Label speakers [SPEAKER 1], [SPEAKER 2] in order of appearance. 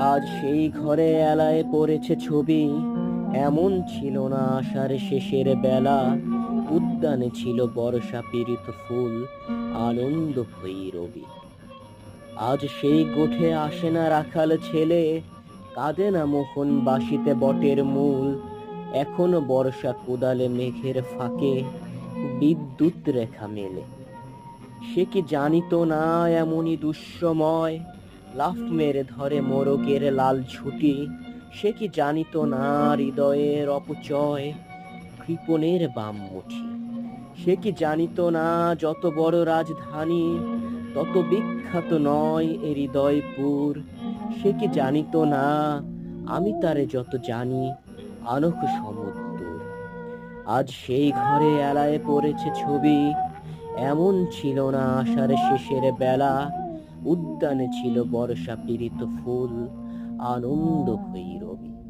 [SPEAKER 1] আজ সেই ঘরে এলায় পড়েছে ছবি। এমন ছিল না আষাঢ় শেষের বেলা। উদ্যানে ছিল বর্ষা পীড়িত ফুল, আনন্দ ভৈরবী আজ সেই গোঠে আসে না রাখাল ছেলে, কাঁদে না মোহন বাসিতে বটের মূল। এখনও বর্ষা কোদালে মেঘের ফাঁকে বিদ্যুৎ রেখা মেলে। সে কি জানিত না এমনই দুঃসময়? লাফ মেরে ধরে মোরগের লাল ছুটি সে কি জানিত না হৃদয়ের অপচয়? কৃপণের বাম মুঠি। সে কি জানিত না যত বড় রাজধানী, তত বিখ্যাত নয় এ হৃদয়পুর? সে কি জানিত না আমি তারে যত জানি, আনক সমুদ্র আজ সেই ঘরে এলায় পড়েছে ছবি, এমন ছিল না আষাঢ় শেষের বেলা। উদ্যানে ছিল বর্ষা পীড়িত ফুল আনন্দ ভৈরবী।